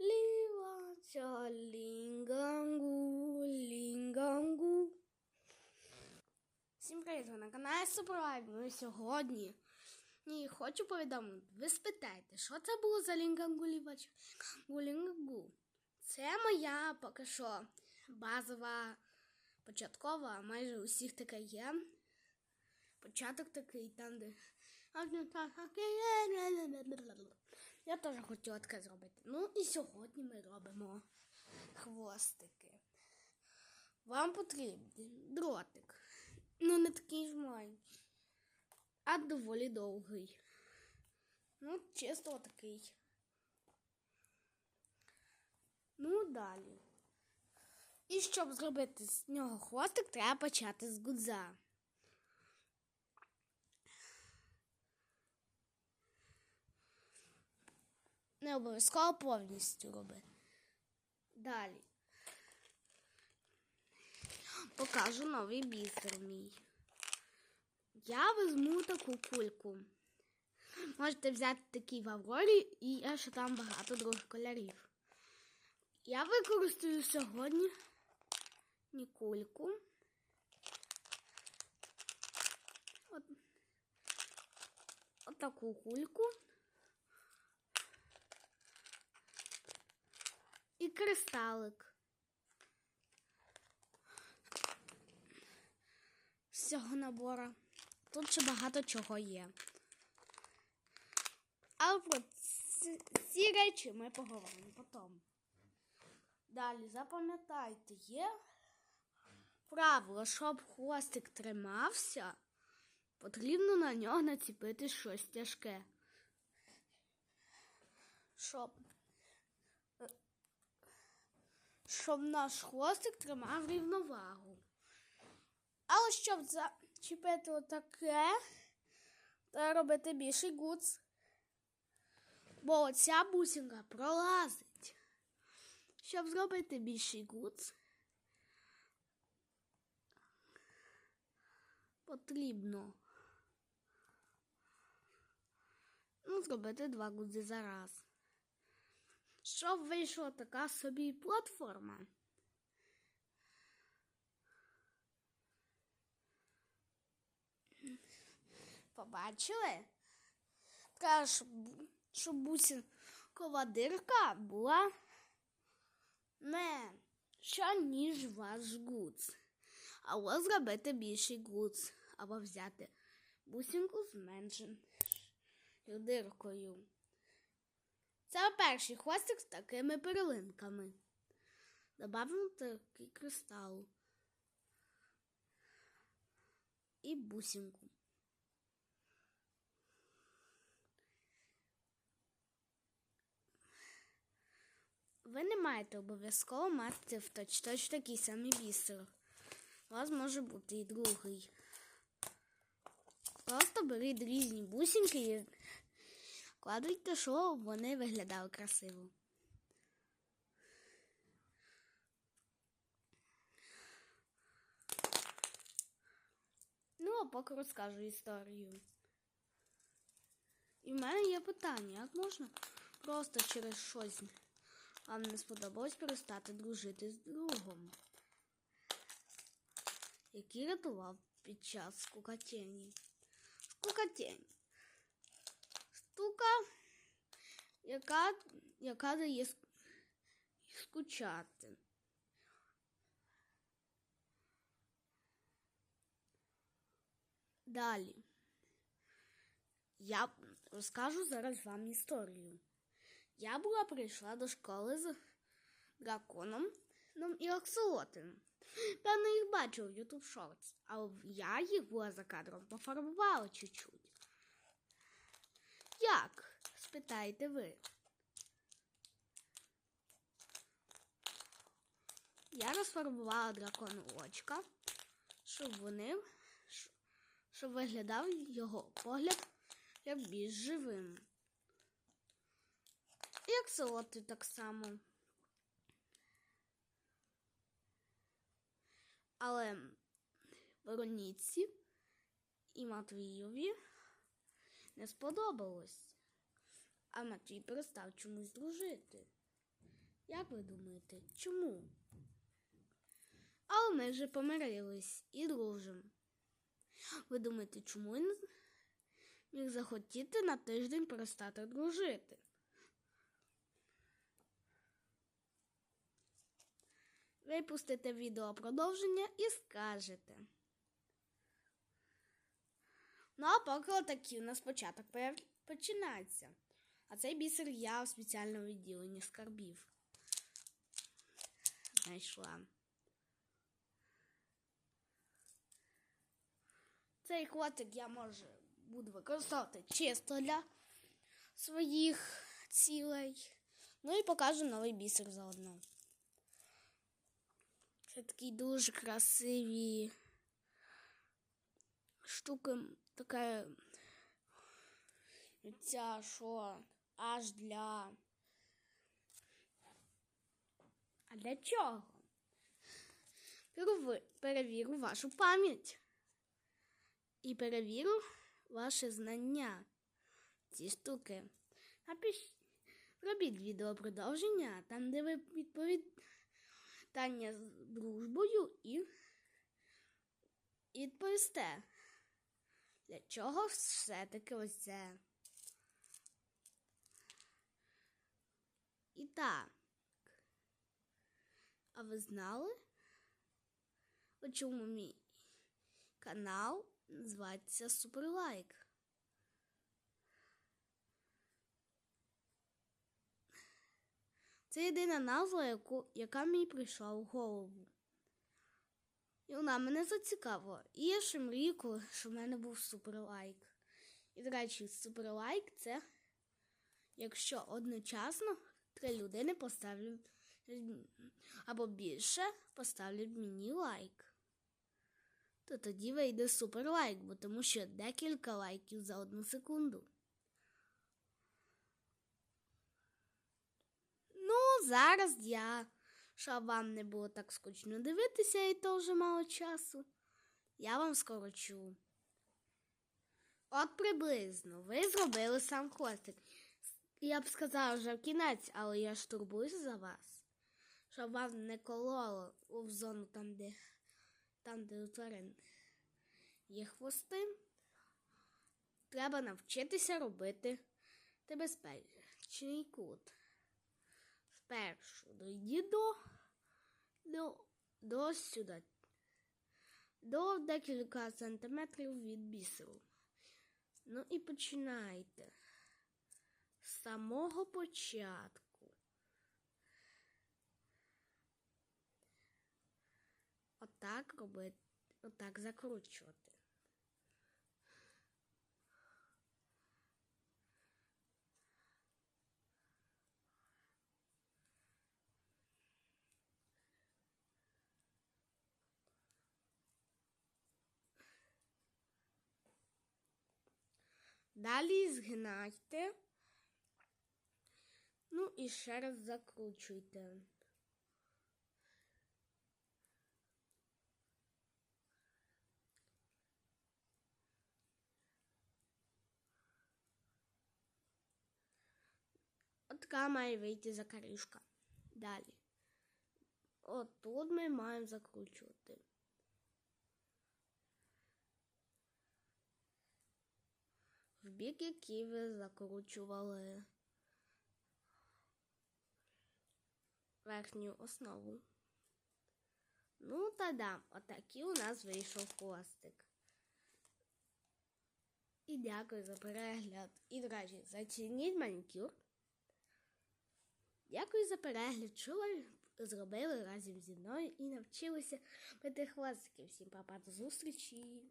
ліваця лінгангу лінгангу. Всім привіт, ви на каналі Супервайб. Ми сьогодні і хочу повідомити, ви спитаєте, що це було за лінгангулівач гулінгу. Це моя поки що базова початкова, майже у всіх така є. Початок такий, там, де. Я теж хотіла таке зробити. Ну і сьогодні ми робимо хвостики. Вам потрібен дротик. Ну, не такий ж маленький, а доволі довгий. Ну, чисто такий. Ну, далі. І щоб зробити з нього хвостик, треба почати з гудза. Не обов'язково повністю робити. Далі. Покажу новий бісер мій. Я візьму таку кульку. Можете взяти такий в Аврорі і я ще там багато других кольорів. Я використаю сьогодні кульку. От, от таку кульку. Кристалик. З цього набору. Тут ще багато чого є. Але про ці, речі ми поговоримо потім. Далі запам'ятайте, є правило, щоб хвостик тримався, потрібно на нього націпити щось тяжке. Щоб щоб наш хвостик тримав рівновагу. Але щоб зачепити отаке, треба робити більший гуц. Бо оця бусинка пролазить. Щоб зробити більший гуц, потрібно ну, зробити два гудзи за раз. Щоб вийшла така собі платформа. Побачили? Така, щоб, бусинкова дирка була менша, ніж ваш гуц. Або зробити більший гуц, або взяти бусинку з меншою диркою. Це перший хвостик з такими перлинками. Добавимо такий кристал і бусинку. Ви не маєте обов'язково мати в точ точ такий самий бісер. У вас може бути і другий. Просто беріть різні бусинки і Кладуйте, що вони виглядали красиво. Ну, а поки розкажу історію. І в мене є питання, як можна просто через щось вам не сподобалось перестати дружити з другом, який рятував під час скукатені. Скукатень штука, яка яка дає скучати. Далі я розкажу зараз вам історію. Я була прийшла до школи з драконом і аксолотом. Певно, їх бачив в YouTube Shorts, а я їх була за кадром пофарбувала чуть-чуть. Як? спитаєте ви? Я розфарбувала дракону очка, щоб вони, щоб виглядав його погляд як більш живим. Як солоти так само. Але Вероніці і Матвієві не сподобалось. А Матвій перестав чомусь дружити. Як ви думаєте, чому? Але ми вже помирились і дружимо. Ви думаєте, чому він міг захотіти на тиждень перестати дружити? Випустите відео продовження і скажете. Ну, а поки отакі у нас початок починається. А цей бісер я в спеціальному відділенні скарбів. Знайшла. Цей хвостик я можу буду використовувати чисто для своїх цілей. Ну і покажу новий бісер заодно. Це такі дуже красиві штуки, така ця, що аж для. А для чого? Перевірю вашу пам'ять і перевірю ваше знання. Ці штуки. Напиш... Робіть відео продовження, там, де ви відповідання з дружбою і відповісте. Для чого все-таки ось це? І так. А ви знали? У чому мій канал називається Суперлайк? Це єдина назва, яка мені прийшла в голову. І вона мене зацікавила. І я ще мрію, що в мене був суперлайк. І, до речі, суперлайк це якщо одночасно три людини поставлять або більше поставлять мені лайк. То тоді вийде суперлайк, бо тому що декілька лайків за одну секунду. Ну, зараз я, щоб вам не було так скучно дивитися, і то вже мало часу. Я вам скорочу. От приблизно ви зробили сам хвостик. Я б сказала вже в кінець, але я ж турбуюсь за вас. Щоб вам не кололо в зону там, де там, де у тварин є хвости. Треба навчитися робити те безпечний кут. Спершу дойди до, до, до сюди, до декілька сантиметрів від бісеру. Ну і починайте з самого початку. Отак робити, отак закручувати. Далі згинайте. Ну і ще раз закручуйте. От така має вийти закаришка. Далі. От тут ми маємо закручувати. В бік, ви закручували верхню основу. Ну, та да, отакий у нас вийшов хвостик. І дякую за перегляд. І, до речі, зацініть манікюр. Дякую за перегляд, що ви зробили разом зі мною і навчилися бити хвостики. Всім папа, до зустрічі!